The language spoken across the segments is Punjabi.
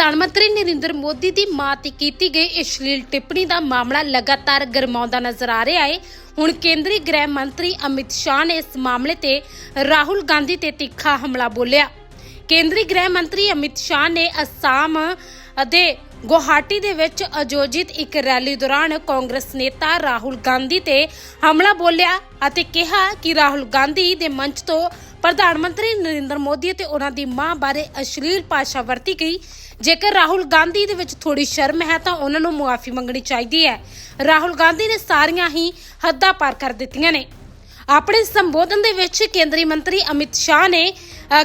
ਪ੍ਰਧਾਨ ਮੰਤਰੀ ਨਰਿੰਦਰ ਮੋਦੀ ਦੀ ਮਾਂ ਤੇ ਕੀਤੀ ਗਈ ਅਸ਼ਲੀਲ ਟਿੱਪਣੀ ਦਾ ਮਾਮਲਾ ਲਗਾਤਾਰ ਗਰਮਾਉਂਦਾ ਨਜ਼ਰ ਆ ਰਿਹਾ ਹੈ। ਹੁਣ ਕੇਂਦਰੀ ਗ੍ਰਹਿ ਮੰਤਰੀ ਅਮਿਤ ਸ਼ਾਹ ਨੇ ਇਸ ਮਾਮਲੇ ਤੇ ਰਾਹੁਲ ਗਾਂਧੀ ਤੇ ਤਿੱਖਾ ਹਮਲਾ ਬੋਲਿਆ। ਕੇਂਦਰੀ ਗ੍ਰਹਿ ਮੰਤਰੀ ਅਮਿਤ ਸ਼ਾਹ ਨੇ ਅਸਾਮ ਅਤੇ ਗੁਹਾਟੀ ਦੇ ਵਿੱਚ ਆਯੋਜਿਤ ਇੱਕ ਰੈਲੀ ਦੌਰਾਨ ਕਾਂਗਰਸ ਨੇਤਾ ਰਾਹੁਲ ਗਾਂਧੀ ਤੇ ਹਮਲਾ ਬੋਲਿਆ ਅਤੇ ਕਿਹਾ ਕਿ ਰਾਹੁਲ ਗਾਂਧੀ ਦੇ ਮੰਚ ਤੋਂ ਪ੍ਰਧਾਨ ਮੰਤਰੀ ਨਰਿੰਦਰ ਮੋਦੀ ਤੇ ਉਹਨਾਂ ਦੀ ਮਾਂ ਬਾਰੇ ਅਸ਼ਲੀਲ ਭਾਸ਼ਾ ਵਰਤੀ ਗਈ। ਜੇਕਰ ਰਾਹੁਲ ਗਾਂਧੀ ਦੇ ਵਿੱਚ ਥੋੜੀ ਸ਼ਰਮ ਹੈ ਤਾਂ ਉਹਨਾਂ ਨੂੰ ਮੁਆਫੀ ਮੰਗਣੀ ਚਾਹੀਦੀ ਹੈ। ਰਾਹੁਲ ਗਾਂਧੀ ਨੇ ਸਾਰੀਆਂ ਹੀ ਹੱਦਾਂ ਪਾਰ ਕਰ ਦਿੱਤੀਆਂ ਨੇ। ਆਪਣੇ ਸੰਬੋਧਨ ਦੇ ਵਿੱਚ ਕੇਂਦਰੀ ਮੰਤਰੀ ਅਮਿਤ ਸ਼ਾਹ ਨੇ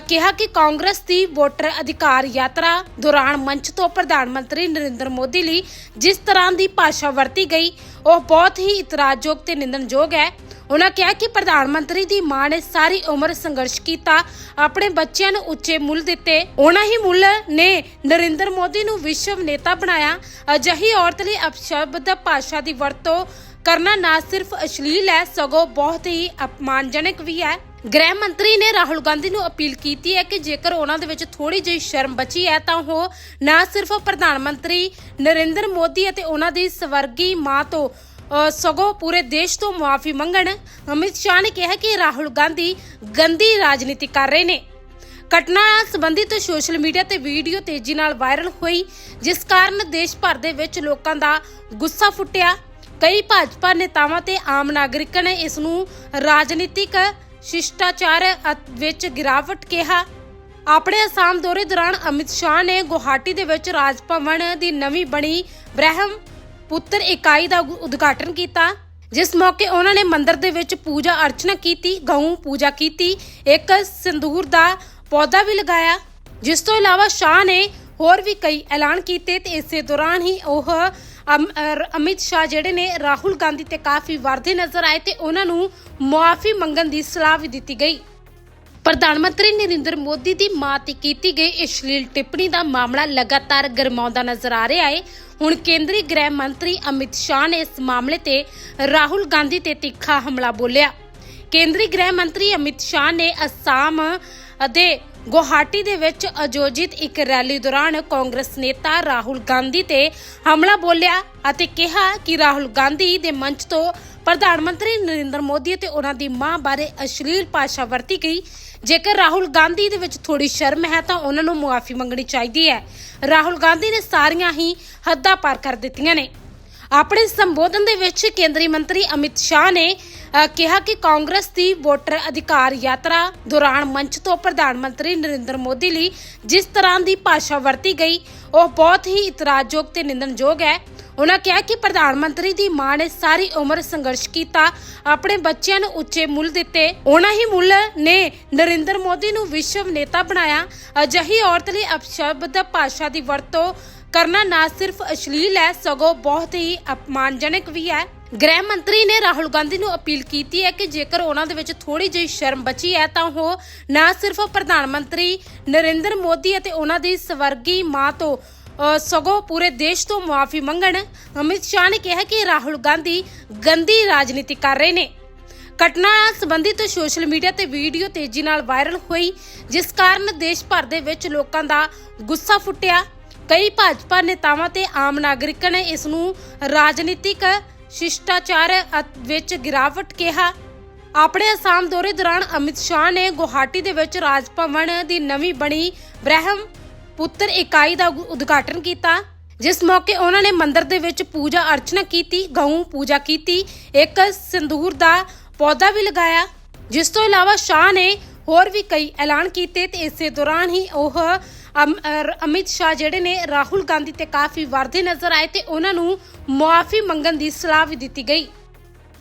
ਕਿਹਾ ਕਿ ਕਾਂਗਰਸ ਦੀ ਵੋਟਰ ਅਧਿਕਾਰ ਯਾਤਰਾ ਦੌਰਾਨ ਮੰਚ ਤੋਂ ਪ੍ਰਧਾਨ ਮੰਤਰੀ ਨਰਿੰਦਰ ਮੋਦੀ ਲਈ ਜਿਸ ਤਰ੍ਹਾਂ ਦੀ ਭਾਸ਼ਾ ਵਰਤੀ ਗਈ, ਉਹ ਬਹੁਤ ਹੀ ਇਤਰਾਜ਼ਯੋਗ ਤੇ ਨਿੰਦਣਯੋਗ ਹੈ। ਉਹਨਾਂ ਕਿਹਾ ਕਿ ਪ੍ਰਧਾਨ ਮੰਤਰੀ ਦੀ ਮਾਂ ਨੇ ਸਾਰੀ ਉਮਰ ਸੰਘਰਸ਼ ਕੀਤਾ, ਆਪਣੇ ਬੱਚਿਆਂ ਨੂੰ ਉੱਚੇ ਮੁੱਲ ਦਿੱਤੇ। ਉਹਨਾਂ ਹੀ ਮੁੱਲ ਨੇ ਨਰਿੰਦਰ ਮੋਦੀ ਨੂੰ ਵਿਸ਼ਵ ਨੇਤਾ ਬਣਾਇਆ। ਅਜਿਹੀ ਔਰਤ ਲਈ ਅਪਸ਼ਬਦ ਭਾਸ਼ਾ ਦੀ ਵਰਤੋਂ ਕਰਨਾ ਨਾ ਸਿਰਫ ਅਸ਼ਲੀਲ ਹੈ, ਸਗੋਂ ਬਹੁਤ ਹੀ ਅਪਮਾਨਜਨਕ ਵੀ ਹੈ। ਗ੍ਰਹਿ ਮੰਤਰੀ ਨੇ ਰਾਹੁਲ ਗਾਂਧੀ ਨੂੰ ਅਪੀਲ ਕੀਤੀ ਹੈ ਕਿ ਜੇਕਰ ਉਹਨਾਂ ਦੇ ਵਿੱਚ ਥੋੜੀ ਜਿਹੀ ਸ਼ਰਮ ਬਚੀ ਹੈ ਤਾਂ ਉਹ ਨਾ ਸਿਰਫ ਪ੍ਰਧਾਨ ਮੰਤਰੀ ਨਰਿੰਦਰ ਮੋਦੀ ਅਤੇ ਉਹਨਾਂ ਦੀ ਸਵਰਗੀ ਮਾਂ ਤੋਂ ਸਗੋਂ ਪੂਰੇ ਦੇਸ਼ ਤੋਂ ਮੁਆਫੀ ਮੰਗਣ। ਅਮਿਤ ਸ਼ਾਹ ਨੇ ਕਿਹਾ ਕਿ ਰਾਹੁਲ ਗਾਂਧੀ ਗੰਦੀ ਰਾਜਨੀਤੀ ਕਰ ਰਹੇ ਨੇ। ਘਟਨਾ ਨਾਲ ਸੰਬੰਧਿਤ ਸੋਸ਼ਲ ਮੀਡੀਆ ਤੇ ਵੀਡੀਓ ਤੇਜ਼ੀ ਨਾਲ ਵਾਇਰਲ ਹੋਈ, ਜਿਸ ਕਾਰਨ ਦੇਸ਼ ਭਰ ਦੇ ਵਿੱਚ ਲੋਕਾਂ ਦਾ ਗੁੱਸਾ ਫੁੱਟਿਆ। ਕਈ ਭਾਜਪਾ ਨੇਤਾਵਾਂ ਤੇ ਆਮ ਨਾਗਰਿਕਾਂ ਨੇ ਇਸ ਨੂੰ ਰਾਜਨੀਤਿਕ ਸ਼ਿਸ਼ਟਾਚਾਰ ਵਿੱਚ ਗਿਰਾਵਟ ਕਿਹਾ। ਆਪਣੇ ਅਸਾਮ ਦੌਰੇ ਦੌਰਾਨ ਅਮਿਤ ਸ਼ਾਹ ਨੇ ਗੁਹਾਟੀ ਦੇ ਵਿੱਚ ਰਾਜ ਭਵਨ ਦੀ ਨਵੀਂ ਬਣੀ ਬ੍ਰਹਮ ਪੁੱਤਰ ਇਕਾਈ ਦਾ ਉਦਘਾਟਨ ਕੀਤਾ। ਜਿਸ ਮੌਕੇ ਉਹਨਾਂ ਨੇ ਮੰਦਿਰ ਦੇ ਵਿੱਚ ਪੂਜਾ ਅਰਚਨਾ ਕੀਤੀ, ਗਊ ਪੂਜਾ ਕੀਤੀ। ਇੱਕ ਸੰਦੂਰ ਦਾ ਪੌਦਾ ਵੀ ਲਗਾਇਆ। ਜਿਸ ਤੋਂ ਇਲਾਵਾ ਸ਼ਾਹ ਨੇ ਹੋਰ ਵੀ ਕਈ ਐਲਾਨ ਕੀਤੇ ਤੇ ਇਸੇ ਦੌਰਾਨ ਹੀ ਉਹ ਅਮਿਤ ਸ਼ਾਹ ਜਿਹੜੇ ਨੇ ਰਾਹੁਲ ਗਾਂਧੀ ਤੇ ਕਾਫੀ ਵਾਰਦੇ ਨਜ਼ਰ ਆਏ ਤੇ ਉਹਨਾਂ ਨੂੰ ਮੁਆਫੀ ਮੰਗਣ ਦੀ ਸਲਾਹ ਵੀ ਦਿੱਤੀ ਗਈ। ਪ੍ਰਧਾਨ ਮੰਤਰੀ ਨਰਿੰਦਰ ਮੋਦੀ ਦੀ ਮਾਂ ਤੇ ਕੀਤੀ ਗਈ ਅਸ਼ਲੀਲ ਟਿੱਪਣੀ ਦਾ ਮਾਮਲਾ ਲਗਾਤਾਰ ਗਰਮਾਉਂਦਾ ਨਜ਼ਰ ਆ ਰਿਹਾ ਹੈ। ਹੁਣ ਕੇਂਦਰੀ ਗ੍ਰਹਿ ਮੰਤਰੀ ਅਮਿਤ ਸ਼ਾਹ ਨੇ ਇਸ ਮਾਮਲੇ ਤੇ ਰਾਹੁਲ ਗਾਂਧੀ ਤੇ ਤਿੱਖਾ ਹਮਲਾ ਬੋਲਿਆ। ਕੇਂਦਰੀ ਗ੍ਰਹਿ ਮੰਤਰੀ ਅਮਿਤ ਸ਼ਾਹ ਨੇ ਅਸਾਮ ਦੇ ਗੁਹਾਟੀ ਦੇ ਵਿੱਚ ਆਯੋਜਿਤ ਇੱਕ ਰੈਲੀ ਦੌਰਾਨ ਕਾਂਗਰਸ ਨੇਤਾ ਰਾਹੁਲ ਗਾਂਧੀ ਤੇ ਹਮਲਾ ਬੋਲਿਆ ਅਤੇ ਕਿਹਾ ਕਿ ਰਾਹੁਲ ਗਾਂਧੀ ਦੇ ਮੰਚ ਤੋਂ ਪ੍ਰਧਾਨ ਮੰਤਰੀ ਨਰਿੰਦਰ ਮੋਦੀ ਤੇ ਉਹਨਾਂ ਦੀ ਮਾਂ ਬਾਰੇ ਅਸ਼ਲੀਲ ਭਾਸ਼ਾ ਵਰਤੀ ਗਈ। ਜੇਕਰ ਰਾਹੁਲ ਗਾਂਧੀ ਦੇ ਵਿੱਚ ਥੋੜੀ ਸ਼ਰਮ ਹੈ ਤਾਂ ਉਹਨਾਂ ਨੂੰ ਮੁਆਫੀ ਮੰਗਣੀ ਚਾਹੀਦੀ ਹੈ। ਰਾਹੁਲ ਗਾਂਧੀ ਨੇ ਸਾਰੀਆਂ ਹੀ ਹੱਦਾਂ ਪਾਰ ਕਰ ਦਿੱਤੀਆਂ ਨੇ। ਆਪਣੇ ਸੰਬੋਧਨ ਦੇ ਵਿੱਚ ਕੇਂਦਰੀ ਮੰਤਰੀ ਅਮਿਤ ਸ਼ਾਹ ਨੇ ਕਿਹਾ ਕਿ ਕਾਂਗਰਸ ਦੀ ਵੋਟਰ ਅਧਿਕਾਰ ਯਾਤਰਾ ਦੌਰਾਨ ਮੰਚ ਤੋਂ ਪ੍ਰਧਾਨ ਮੰਤਰੀ ਨਰਿੰਦਰ ਮੋਦੀ ਲਈ ਜਿਸ ਤਰ੍ਹਾਂ ਦੀ ਭਾਸ਼ਾ ਵਰਤੀ ਗਈ, ਉਹ ਬਹੁਤ ਹੀ ਇਤਰਾਜ਼ਯੋਗ ਤੇ ਨਿੰਦਣਯੋਗ ਹੈ। ਉਹਨਾਂ ਕਿਹਾ ਕਿ ਪ੍ਰਧਾਨ ਮੰਤਰੀ ਦੀ ਮਾਂ ਨੇ ਸਾਰੀ ਉਮਰ ਸੰਘਰਸ਼ ਕੀਤਾ, ਆਪਣੇ ਬੱਚਿਆਂ ਨੂੰ ਉੱਚੇ ਮੁੱਲ ਦਿੱਤੇ। ਉਹਨਾਂ ਹੀ ਮੁੱਲ ਨੇ ਨਰਿੰਦਰ ਮੋਦੀ ਨੂੰ ਵਿਸ਼ਵ ਨੇਤਾ ਬਣਾਇਆ। ਅਜਿਹੀ ਔਰਤ ਲਈ ਅਪਸ਼ਬਦ ਭਾਸ਼ਾ ਦੀ ਵਰਤੋਂ ਕਰਨਾ ਨਾ ਸਿਰਫ ਅਸ਼ਲੀਲ ਹੈ, ਸਗੋਂ ਬਹੁਤ ਹੀ ਅਪਮਾਨਜਨਕ ਵੀ ਹੈ। ਗ੍ਰਹਿ ਮੰਤਰੀ ਨੇ ਰਾਹੁਲ ਗਾਂਧੀ ਨੂੰ ਅਪੀਲ ਕੀਤੀ ਹੈ ਕਿ ਜੇਕਰ ਉਹਨਾਂ ਦੇ ਵਿੱਚ ਥੋੜੀ ਜਿਹੀ ਸ਼ਰਮ ਬਚੀ ਹੈ ਤਾਂ ਉਹ ਨਾ ਸਿਰਫ ਪ੍ਰਧਾਨ ਮੰਤਰੀ ਨਰਿੰਦਰ ਮੋਦੀ ਅਤੇ ਉਹਨਾਂ ਦੀ ਸਵਰਗੀ ਮਾਂ ਤੋਂ ਸਗੋਂ ਪੂਰੇ ਦੇਸ਼ ਤੋਂ ਮੁਆਫੀ ਮੰਗਣ, ਅਮਿਤ ਸ਼ਾਹ ਨੇ ਕਿਹਾ ਕਿ ਰਾਹੁਲ ਗਾਂਧੀ ਗੰਦੀ ਰਾਜਨੀਤੀ ਕਰ ਰਹੇ ਨੇ। ਘਟਨਾ ਨਾਲ ਸੰਬੰਧਿਤ ਸੋਸ਼ਲ ਮੀਡੀਆ ਤੇ ਵੀਡੀਓ ਤੇਜ਼ੀ ਨਾਲ ਵਾਇਰਲ ਹੋਈ, ਜਿਸ ਕਾਰਨ ਦੇਸ਼ ਭਰ ਦੇ ਵਿੱਚ ਲੋਕਾਂ ਦਾ ਗੁੱਸਾ ਫੁੱਟਿਆ। ਕਈ ਭਾਜਪਾ ਨੇਤਾਵਾਂ ਤੇ ਆਮ ਨਾਗਰਿਕਾਂ ਨੇ ਇਸ ਨੂੰ ਰਾਜਨੀਤਿਕ ਸ਼ਿਸ਼ਟਾਚਾਰ ਵਿੱਚ ਗਿਰਾਵਟ ਕਿਹਾ। ਆਪਣੇ ਅਸਾਮ ਦੌਰੇ ਦੌਰਾਨ ਅਮਿਤ ਸ਼ਾਹ ਨੇ ਗੁਹਾਟੀ ਦੇ ਵਿੱਚ ਰਾਜ ਭਵਨ ਦੀ ਨਵੀਂ ਬਣੀ ਬ੍ਰਹਮ ਪੁੱਤਰ ਇਕਾਈ ਦਾ ਉਦਘਾਟਨ ਕੀਤਾ, ਜਿਸ ਮੌਕੇ ਉਹਨਾਂ ਨੇ ਮੰਦਿਰ ਦੇ ਵਿੱਚ ਪੂਜਾ ਅਰਚਨਾ ਕੀਤੀ, ਗਊ ਪੂਜਾ ਕੀਤੀ, ਇੱਕ ਸੰਦੂਰ ਦਾ ਪੌਦਾ ਵੀ ਲਗਾਇਆ, ਜਿਸ ਤੋਂ ਇਲਾਵਾ ਸ਼ਾਹ ਨੇ ਹੋਰ ਵੀ ਕਈ ਐਲਾਨ ਕੀਤੇ ਤੇ ਇਸੇ ਦੌਰਾਨ ਹੀ ਉਹ ਅਮਿਤ ਸ਼ਾਹ ਜਿਹੜੇ ਨੇ ਰਾਹੁਲ ਗਾਂਧੀ ਤੇ ਕਾਫੀ ਵਾਰਦੇ ਨਜ਼ਰ ਆਏ ਤੇ ਉਹਨਾਂ ਨੂੰ ਮੁਆਫੀ ਮੰਗਣ ਦੀ ਸਲਾਹ ਵੀ ਦਿੱਤੀ ਗਈ।